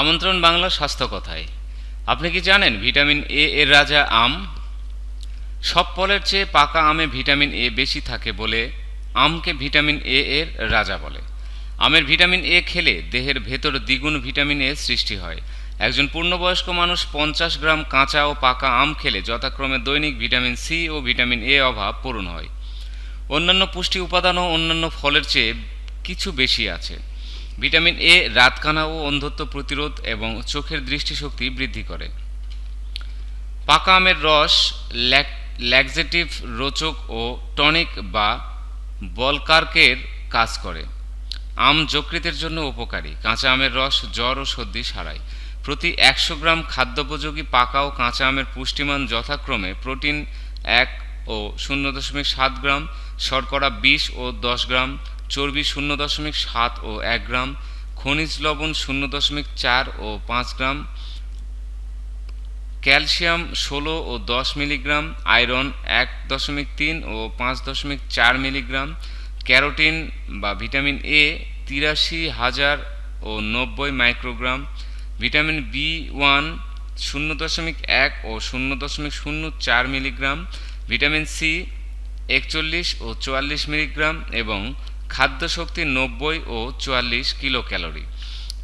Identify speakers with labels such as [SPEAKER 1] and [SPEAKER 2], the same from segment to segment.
[SPEAKER 1] আমন্ত্রণ বাংলা স্বাস্থ্য কথায়। আপনি কি জানেন ভিটামিন এ এর রাজা আম? সব ফলের চেয়ে পাকা আমে ভিটামিন এ বেশি থাকে বলে আমকে ভিটামিন এ এর রাজা বলে। আমের ভিটামিন এ খেলে দেহের ভেতর দ্বিগুণ ভিটামিন এ সৃষ্টি হয়। একজন পূর্ণবয়স্ক মানুষ পঞ্চাশ গ্রাম কাঁচা ও পাকা আম খেলে যথাক্রমে দৈনিক ভিটামিন সি ও ভিটামিন এ অভাব পূরণ হয়। অন্যান্য পুষ্টি উপাদানও অন্যান্য ফলের চেয়ে কিছু বেশি আছে। ভিটামিন এ, রাতকানা ও অন্ধত্ব প্রতিরোধ এবং চোখের দৃষ্টিশক্তি বৃদ্ধি করে। পাকা আমের রস ল্যাকজেটিভ রোচক ও টনিক বা বলকার্কের কাজ করে। আম যকৃতের জন্য উপকারী। কাঁচা আমের রস, জ্বর ও সর্দি সারায়। প্রতি একশো গ্রাম খাদ্যোপযোগী পাকা ও কাঁচা আমের পুষ্টিমান যথাক্রমে প্রোটিন এক ও শূন্য দশমিক সাত গ্রাম, শর্করা বিশ ও দশ গ্রাম চর্বি শূন্য দশমিক সাত ও এক গ্রাম, খনিজ লবণ শূন্য দশমিক চার ও পাঁচ গ্রাম, ক্যালসিয়াম ষোলো ও দশ মিলিগ্রাম, আয়রন এক দশমিক তিন ও পাঁচ দশমিক চার মিলিগ্রাম, ক্যারোটিন বা ভিটামিন এ তিরাশি হাজার ও নব্বই মাইক্রোগ্রাম, ভিটামিন বি ওয়ান শূন্য দশমিক এক ও শূন্য দশমিক শূন্য চার মিলিগ্রাম, ভিটামিন সি একচল্লিশ ও চুয়াল্লিশ মিলিগ্রাম এবং খাদ্য শক্তি নব্বই ও চুয়াল্লিশ কিলো ক্যালোরি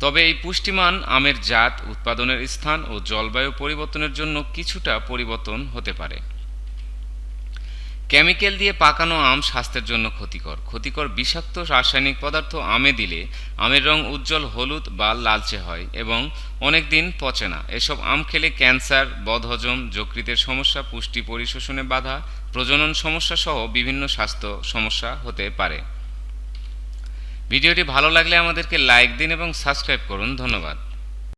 [SPEAKER 1] তবে এই পুষ্টিমান আমের জাত, উৎপাদনের স্থান ও জলবায়ু পরিবর্তনের জন্য কিছুটা পরিবর্তন হতে পারে। কেমিক্যাল দিয়ে পাকানো আম স্বাস্থ্যের জন্য ক্ষতিকর। ক্ষতিকর বিষাক্ত রাসায়নিক পদার্থ আমে দিলে আমের রং উজ্জ্বল হলুদ বা লালচে হয় এবং অনেক দিন পচে না। এসব আম খেলে ক্যান্সার, বদহজম, যকৃতের সমস্যা, পুষ্টি পরিশোষণে বাধা, প্রজনন সমস্যা সহ বিভিন্ন স্বাস্থ্য সমস্যা হতে পারে। ভিডিওটি ভালো লাগলে আমাদেরকে লাইক দিন এবং সাবস্ক্রাইব করুন। ধন্যবাদ।